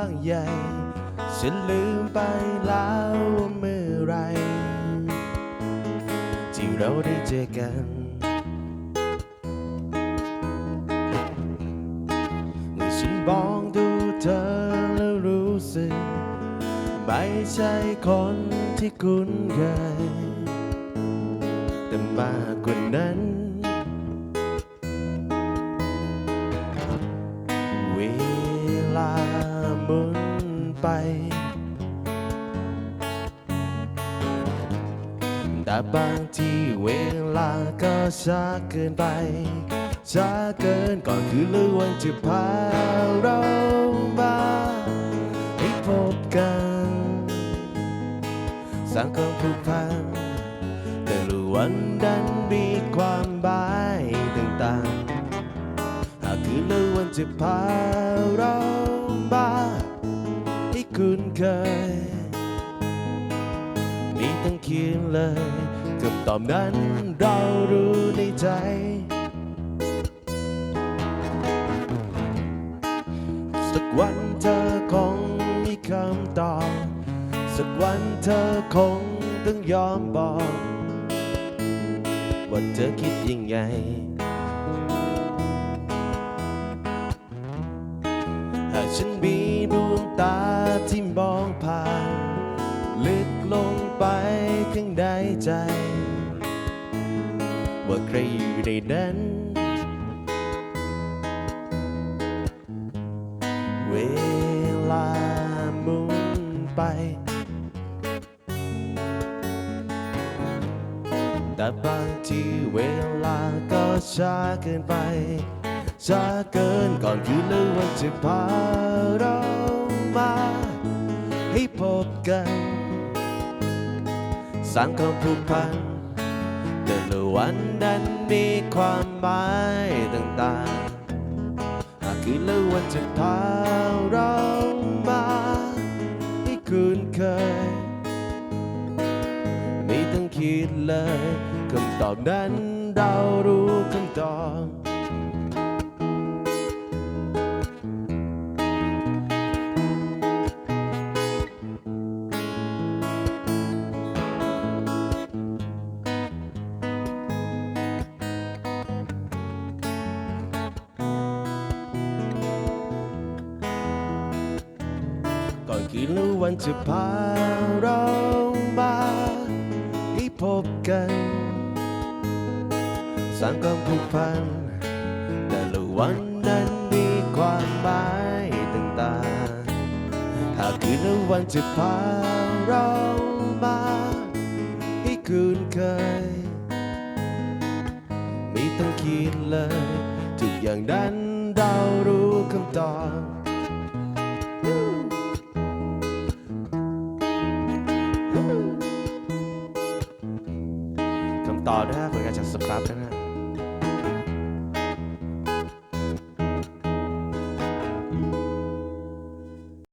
างใหญ่ฉันลืมไปแล้วว่าเมื่อไร ที่เราได้เจอกัน เมื่อฉันมองดูเธอแล้วรู้สึก ไม่ใช่คนที่คุ้นเคยแต่มากกว่านั้น มุนไป แต่บางทีเวลาก็ช้าเกินไป ช้าเกินก่อนคือเลือวันจะพาเรามาให้พบกันสร้างความผูกพันแต่ละวันดันมีความหมายต่างๆ หากคือเลือวันจะพา เคย มีตั้งเขียนเลยคำตอบนั้นเรารู้ในใจ สักวันเธอคงมีคำตอบ สักวันเธอคงต้องยอมบอก ว่าเธอคิดยังไง หากฉันมีดวงตาที่มองผ่าน ลึกลงไปข้างในใจ ว่าใครอยู่ในนั้น เวลาหมุนไปแต่บางทีเวลาก็ช้าเกินไป ช้าเกินก่อนคือเลือวันจะพาเรามาให้พบกัน สร้างความผูกพันแต่ละวันนั้นมีความหมายต่างๆ หากคือเลือวันจะพาเรามาให้คุ้นเคย ไม่ต้องคิดเลยคำตอบนั้นเรารู้คำตอบ ก่อนคืนและวันจะพาเรามาให้พบกันสร้างความผูกพันแต่ละวันนั้นมีความหมายต่างๆ หากคืนและวันจะพาเรามาให้คุ้นเคย ไม่ต้องคิดเลย ทุกอย่างนั้นเรารู้คำตอบ ต่อบนะฮะผลงานจากสครับนะฮะ